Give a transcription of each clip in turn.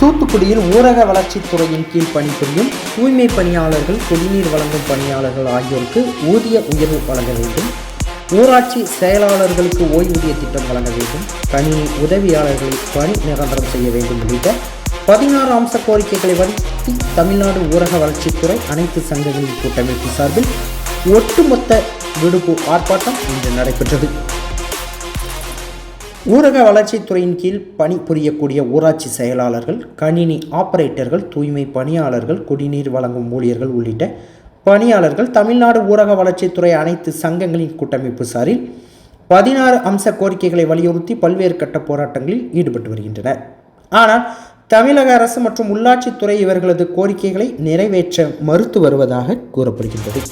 தூத்துக்குடியில் ஊரக வளர்ச்சித்துறையின் கீழ் பணிபுரியும் தூய்மை பணியாளர்கள் குடிநீர் வழங்கும் பணியாளர்கள் ஆகியோருக்கு ஊதிய உயர்வு வழங்க வேண்டும். ஊராட்சி செயலாளர்களுக்கு ஓய்வூதிய திட்டம் வழங்க வேண்டும். கணினி உதவியாளர்களை பணி நிரந்தரம் செய்ய வேண்டும் உள்ளிட்ட பதினாறு அம்ச கோரிக்கைகளை வலியுறுத்தி தமிழ்நாடு ஊரக வளர்ச்சித்துறை அனைத்து சங்கங்களின் கூட்டமைப்பு சார்பில் ஒட்டுமொத்த விடுப்பு ஆர்ப்பாட்டம் இன்று நடைபெற்றது. ஊரக வளர்ச்சித்துறையின் கீழ் பணி புரியக்கூடிய ஊராட்சி செயலாளர்கள் கணினி ஆபரேட்டர்கள் தூய்மை பணியாளர்கள் குடிநீர் வழங்கும் ஊழியர்கள் உள்ளிட்ட பணியாளர்கள் தமிழ்நாடு ஊரக வளர்ச்சித்துறை அனைத்து சங்கங்களின் கூட்டமைப்பு சாரில் பதினாறு அம்ச கோரிக்கைகளை வலியுறுத்தி பல்வேறு கட்ட போராட்டங்களில் ஈடுபட்டு வருகின்றனர். ஆனால் தமிழக அரசு மற்றும் உள்ளாட்சித்துறை இவர்களது கோரிக்கைகளை நிறைவேற்ற மறுத்து வருவதாக கூறப்படுகின்றது.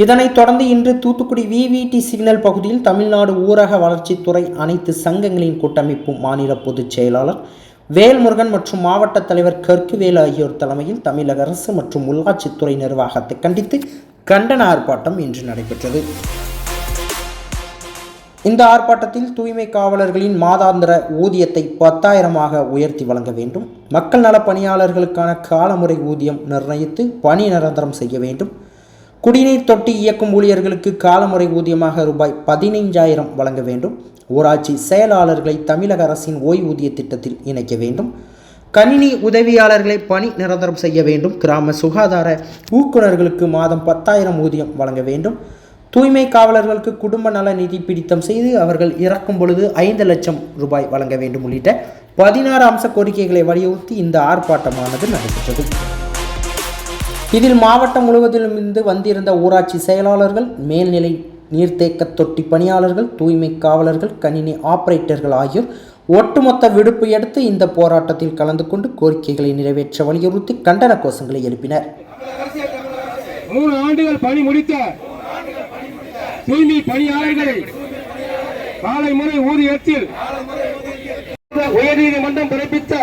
இதனைத் தொடர்ந்து இன்று தூத்துக்குடி விவிடி சிக்னல் பகுதியில் தமிழ்நாடு ஊரக வளர்ச்சித்துறை அனைத்து சங்கங்களின் கூட்டமைப்பு மாநில பொதுச் செயலாளர் வேல்முருகன் மற்றும் மாவட்ட தலைவர் கற்குவேல் ஆகியோர் தலைமையில் தமிழக அரசு மற்றும் உள்ளாட்சித்துறை நிர்வாகத்தை கண்டித்து கண்டன ஆர்ப்பாட்டம் இன்று நடைபெற்றது. இந்த ஆர்ப்பாட்டத்தில் தூய்மை காவலர்களின் மாதாந்திர ஊதியத்தை பத்தாயிரமாக உயர்த்தி வழங்க வேண்டும். மக்கள் நல பணியாளர்களுக்கான காலமுறை ஊதியம் நிர்ணயித்து பணி நிரந்தரம் செய்ய வேண்டும். குடிநீர் தொட்டி இயக்கும் ஊழியர்களுக்கு காலமுறை ஊதியமாக ரூபாய் பதினைஞ்சாயிரம் வழங்க வேண்டும். ஊராட்சி செயலாளர்களை தமிழக அரசின் ஓய்வூதிய திட்டத்தில் இணைக்க வேண்டும். கணினி உதவியாளர்களை பணி நிரந்தரம் செய்ய வேண்டும். கிராம சுகாதார ஊக்குநர்களுக்கு மாதம் பத்தாயிரம் ஊதியம் வழங்க வேண்டும். தூய்மை காவலர்களுக்கு குடும்ப நல நிதி பிடித்தம் செய்து அவர்கள் இறக்கும் பொழுது ஐந்து லட்சம் ரூபாய் வழங்க வேண்டும் உள்ளிட்ட பதினாறு அம்ச கோரிக்கைகளை வலியுறுத்தி இந்த ஆர்ப்பாட்டமானது நடைபெற்றது. இதில் மாவட்டம் முழுவதிலும் இருந்து வந்திருந்த ஊராட்சி செயலாளர்கள் மேல்நிலை நீர்த்தேக்க தொட்டி பணியாளர்கள் தூய்மை காவலர்கள் கணினி ஆபரேட்டர்கள் ஆகியோர் ஒட்டுமொத்த விடுப்பு எடுத்து இந்த போராட்டத்தில் கலந்து கொண்டு கோரிக்கைகளை நிறைவேற்ற வலியுறுத்தி கண்டன கோஷங்களை எழுப்பினர். மூணு ஆண்டுகள் பணி முடித்த தூய்மை பணியாளர்களை காலை முறை ஊதியத்தில் உயர்நீதிமன்றம் பிறப்பித்த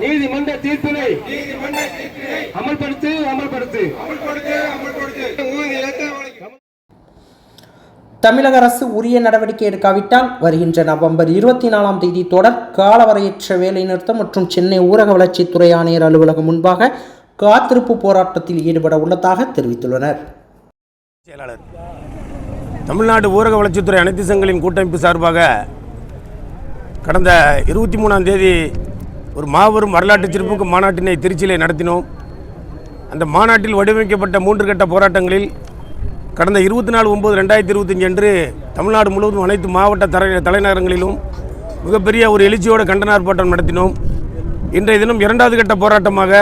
நீதிமன்ற தீர்ப்பினை அமல்படுத்து அமல்படுத்து. தமிழக அரசு உரிய நடவடிக்கை எடுக்காவிட்டால் வருகின்ற நவம்பர் இருபத்தி நாலாம் தேதி தொடர் காலவரையற்ற வேலைநிறுத்தம் மற்றும் சென்னை ஊரக வளர்ச்சித்துறை ஆணையர் அலுவலகம் முன்பாக காத்திருப்பு போராட்டத்தில் ஈடுபட உள்ளதாக தெரிவித்துள்ளனர். செயலாளர் தமிழ்நாடு ஊரக வளர்ச்சித்துறை அனைத்து சங்கங்களின் கூட்டமைப்பு சார்பாக கடந்த இருபத்தி மூணாம் தேதி ஒரு மாபெரும் வரலாற்று சிறப்புக்கு மாநாட்டினை திருச்சியிலே நடத்தினோம். அந்த மாநாட்டில் வடிவமைக்கப்பட்ட மூன்று கட்ட போராட்டங்களில் கடந்த இருபத்தி நாலு ஒம்பது ரெண்டாயிரத்தி இருபத்தஞ்சு அன்று தமிழ்நாடு முழுவதும் அனைத்து மாவட்ட தலை தலைநகரங்களிலும் மிகப்பெரிய ஒரு எழுச்சியோடு கண்டன ஆர்ப்பாட்டம் நடத்தினோம். இன்றைய தினம் இரண்டாவது கட்ட போராட்டமாக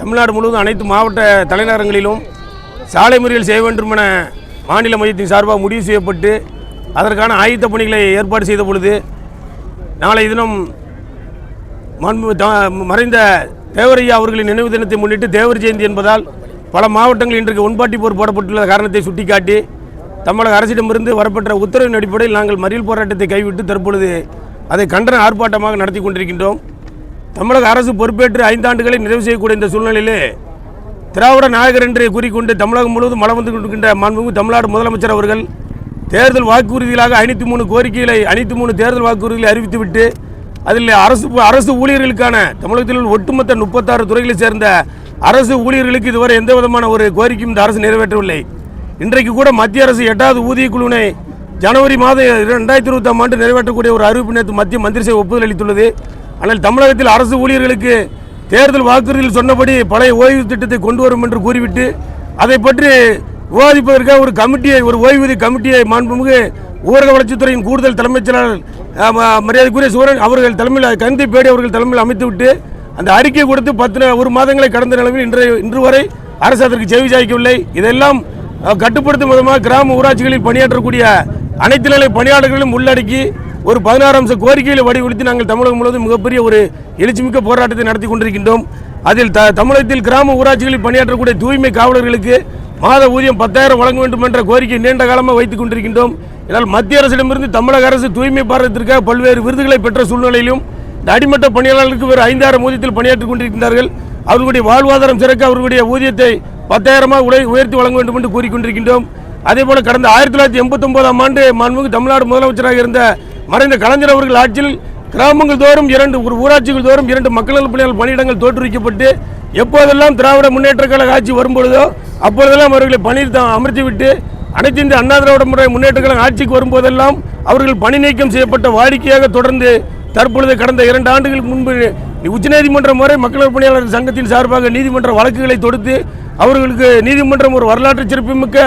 தமிழ்நாடு முழுவதும் அனைத்து மாவட்ட தலைநகரங்களிலும் சாலை முறையில் செய்ய வேண்டும் என மாநில மையத்தின் சார்பாக முடிவு செய்யப்பட்டு அதற்கான ஆயத்த பணிகளை ஏற்பாடு செய்த பொழுது நாளை தினம் மறைந்த தேவரையா அவர்களின் நினைவு தினத்தை முன்னிட்டு தேவர் ஜெயந்தி என்பதால் பல மாவட்டங்கள் இன்றைக்கு ஒன்பாட்டி போர் போடப்பட்டுள்ள காரணத்தை சுட்டிக்காட்டி தமிழக அரசிடமிருந்து வரப்பெற்ற உத்தரவின் அடிப்படையில் நாங்கள் மறியல் போராட்டத்தை கைவிட்டு தற்பொழுது அதை கண்டன ஆர்ப்பாட்டமாக நடத்தி கொண்டிருக்கின்றோம். தமிழக அரசு பொறுப்பேற்று ஐந்தாண்டுகளை நிறைவு செய்யக்கூடிய இந்த சூழ்நிலையிலே திராவிட நாயகர் என்று கூறிக்கொண்டு தமிழகம் முழுவதும் மலம் வந்து கொண்டிருக்கின்ற மாண்புமிகு தமிழ்நாடு முதலமைச்சர் அவர்கள் தேர்தல் வாக்குறுதிகளாக ஐநூற்றி மூணு கோரிக்கைகளை ஐநூற்றி மூணு தேர்தல் வாக்குறுதிகளை அறிவித்துவிட்டு அதில் அரசு அரசு ஊழியர்களுக்கான தமிழகத்தில் உள்ள ஒட்டுமொத்த முப்பத்தாறு துறைகளை சேர்ந்த அரசு ஊழியர்களுக்கு இதுவரை எந்த விதமான ஒரு கோரிக்கையும் இந்த அரசு நிறைவேற்றவில்லை. இன்றைக்கு கூட மத்திய அரசு எட்டாவது ஊதிய குழுவினை ஜனவரி மாதம் ரெண்டாயிரத்தி இருபத்தாம் ஆண்டு நிறைவேற்றக்கூடிய ஒரு அறிவிப்பு நேற்று மத்திய மந்திரி சபை ஒப்புதல் அளித்துள்ளது. ஆனால் தமிழகத்தில் அரசு ஊழியர்களுக்கு தேர்தல் வாக்குறுதியில் சொன்னபடி பழைய ஓய்வு திட்டத்தை கொண்டு வரும் என்று கூறிவிட்டு அதை பற்றி விவாதிப்பதற்காக ஒரு கமிட்டியை ஒரு ஓய்வூதிய கமிட்டியை மாண்புமிகு ஊரக வளர்ச்சித்துறையின் கூடுதல் தலைமைச் செயலாளர் மரியாதைக்குரிய சூரன் அவர்கள் தலைமையில் கந்தி பேடி அவர்கள் தலைமையில் அமைத்துவிட்டு அந்த அறிக்கை கொடுத்து பத்து ஒரு மாதங்களை கடந்த நிலவில் இன்று இன்று வரை அரசு அதற்கு செவி சாய்க்கவில்லை. இதெல்லாம் கட்டுப்படுத்தும் விதமாக கிராம ஊராட்சிகளில் பணியாற்றக்கூடிய அனைத்து நிலை பணியாளர்களையும் உள்ளடக்கி ஒரு பதினாறு அம்ச கோரிக்கைகளை வடிவெடுத்து நாங்கள் தமிழகம் முழுவதும் மிகப்பெரிய ஒரு எழுச்சிமிக்க போராட்டத்தை நடத்தி கொண்டிருக்கின்றோம். அதில் த தமிழகத்தில் கிராம ஊராட்சிகளில் பணியாற்றக்கூடிய தூய்மை காவலர்களுக்கு மாத ஊதியம் பத்தாயிரம் வழங்க வேண்டும் என்ற கோரிக்கை நீண்ட காலமாக வைத்துக் கொண்டிருக்கின்றோம். இதனால் மத்திய அரசிடமிருந்து தமிழக அரசு தூய்மை பாரதத்திற்காக பல்வேறு விருதுகளை பெற்ற சூழ்நிலையிலும் இந்த அடிமட்ட பணியாளர்களுக்கு வேறு ஐந்தாயிரம் ஊதியத்தில் பணியாற்றிக் கொண்டிருக்கின்றார்கள். அவர்களுடைய வாழ்வாதாரம் சிறக்க அவர்களுடைய ஊதியத்தை பத்தாயிரமாக உடை உயர்த்தி வழங்க வேண்டும் என்று கூறிக்கொண்டிருக்கின்றோம் அதேபோல கடந்த ஆயிரத்தி தொள்ளாயிரத்தி எண்பத்தொம்பதாம் ஆண்டு மாண்புமிகு தமிழ்நாடு முதலமைச்சராக இருந்த மறைந்த கலைஞர் அவர்கள் ஆட்சியில் கிராமங்கள் தோறும் இரண்டு ஒரு ஊராட்சிகள் தோறும் இரண்டு மக்கள் பணியாளர் பணியிடங்கள் தோற்றுவிக்கப்பட்டு எப்போதெல்லாம் திராவிட முன்னேற்ற கழக ஆட்சி வரும்பொழுதோ அப்பொழுதெல்லாம் அவர்களை பணியில் தான் அமர்த்திவிட்டு அனைத்து இந்திய அண்ணா திராவிட முறை முன்னேற்ற ஆட்சிக்கு வரும்போதெல்லாம் அவர்கள் பணி நீக்கம் செய்யப்பட்ட வாடிக்கையாக தொடர்ந்து தற்பொழுது கடந்த இரண்டு ஆண்டுகளுக்கு முன்பு உச்சநீதிமன்றம் வரை மக்கள் பணியாளர் சங்கத்தின் சார்பாக நீதிமன்ற வழக்குகளை தொடுத்து அவர்களுக்கு நீதிமன்றம் ஒரு வரலாற்று சிறப்புமிக்க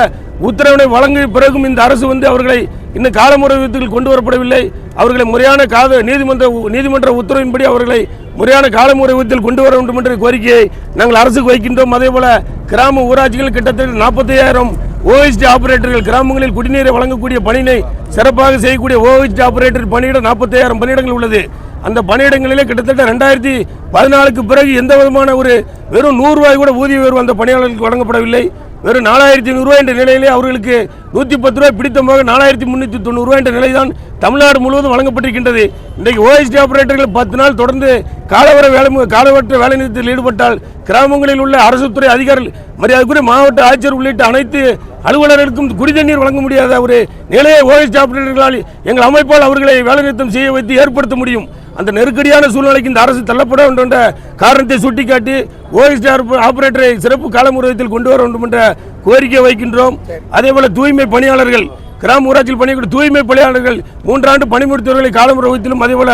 உத்தரவினை வழங்கிய பிறகும் இந்த அரசு வந்து அவர்களை இன்னும் காலமுறையத்தில் கொண்டு வரப்படவில்லை அவர்களை முறையான காத நீதிமன்ற நீதிமன்ற உத்தரவின்படி அவர்களை முறையான காலமுறையத்தில் கொண்டு வர வேண்டும் என்ற கோரிக்கையை நாங்கள் அரசுக்கு வைக்கின்றோம். அதே போல கிராம ஊராட்சிகள் கிட்டத்தட்ட நாற்பத்தையாயிரம் ஓஎஸ்டி ஆபரேட்டர்கள் கிராமங்களில் குடிநீரை வழங்கக்கூடிய பணியினை சிறப்பாக செய்யக்கூடிய ஓஎஸ்டி ஆபரேட்டர் பணியிடம் நாற்பத்தையாயிரம் பணியிடங்கள் உள்ளது. அந்த பணியிடங்களிலே கிட்டத்தட்ட ரெண்டாயிரத்தி பதினாலுக்கு பிறகு எந்த விதமான ஒரு வெறும் நூறுரூவாய் கூட ஊதிய உயர்வு அந்த பணியாளர்களுக்கு வழங்கப்படவில்லை. வெறும் நாலாயிரத்தி நூறுரூவா என்ற நிலையிலே அவர்களுக்கு நூற்றி பத்து ரூபாய் பிடித்த போக நாலாயிரத்தி முந்நூற்றி தொண்ணூறு ரூபாய் என்ற நிலைதான் தமிழ்நாடு முழுவதும் வழங்கப்பட்டிருக்கின்றது. இன்றைக்கு ஓஎஸ்டி ஆபரேட்டர்கள் பத்து நாள் தொடர்ந்து காலவர வேலை காலவற்ற வேலை நிறுத்தத்தில் ஈடுபட்டால் கிராமங்களில் உள்ள அரசு துறை அதிகாரிகள் மரியாதைக்குரிய மாவட்ட ஆட்சியர் உள்ளிட்ட அனைத்து அலுவலர்களுக்கும் குடிதண்ணீர் வழங்க முடியாத ஒரு நிலையை ஓஎஸ்டி ஆபரேட்டர்களால் எங்கள் அமைப்பால் அவர்களை வேலைநிறுத்தம் செய்ய வைத்து ஏற்படுத்த முடியும். அந்த நெருக்கடியான சூழ்நிலைக்கு இந்த அரசு தள்ளப்பட வேண்டும் என்ற காரணத்தை சுட்டிக்காட்டி ஓஎஸ்டிஆர் ஆபரேட்டரை சிறப்பு காலமுறையத்தில் கொண்டு வர வேண்டும் என்ற கோரிக்கை வைக்கின்றோம். அதே போல தூய்மை பணியாளர்கள் கிராம ஊராட்சியில் பணியாளர்கள் தூய்மை பணியாளர்கள் மூன்றாண்டு பணிமுடித்தவர்களை காலமுறை வைத்திலும் அதே போல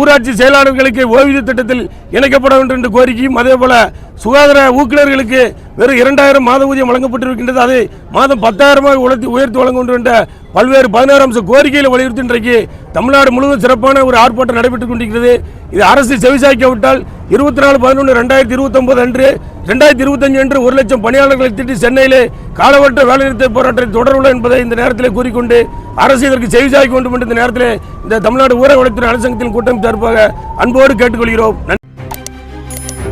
ஊராட்சி செயலாளர்களுக்கு ஓய்வூதிய திட்டத்தில் இணைக்கப்பட வேண்டும் என்ற கோரிக்கையும் அதே போல சுகாதார ஊக்குநர்களுக்கு வெறும் இரண்டாயிரம் மாத ஊதியம் வழங்கப்பட்டிருக்கின்றது. அதை மாதம் பத்தாயிரமாக உயர்த்தி உயர்த்தி வழங்க வேண்டும் என்ற பல்வேறு பதினாறு அம்ச கோரிக்கைகளை வலியுறுத்தி இன்றைக்கு தமிழ்நாடு முழுவதும் சிறப்பான ஒரு ஆர்ப்பாட்டம் நடைபெற்றுக் கொண்டிருக்கிறது. இது அரசு செவிசாய்க்காவிட்டால் இருபத்தி நாலு பதினொன்று ரெண்டாயிரத்தி இருபத்தொன்பது அன்று ரெண்டாயிரத்தி இருபத்தஞ்சு அன்று ஒரு லட்சம் பணியாளர்களை திட்டி சென்னையிலே காலவற்ற வேலைநிறுத்த போராட்டத்தை தொடருள்ள என்பதை இந்த நேரத்தில் கூறிக்கொண்டு அரசு இதற்கு செவிசாய்க்க வேண்டும் என்று இந்த நேரத்தில் இந்த தமிழ்நாடு ஊரக வளர்த்துறை அரசாங்கத்தின் கூட்டம் சார்பாக அன்போடு கேட்டுக்கொள்கிறோம். நன்றி.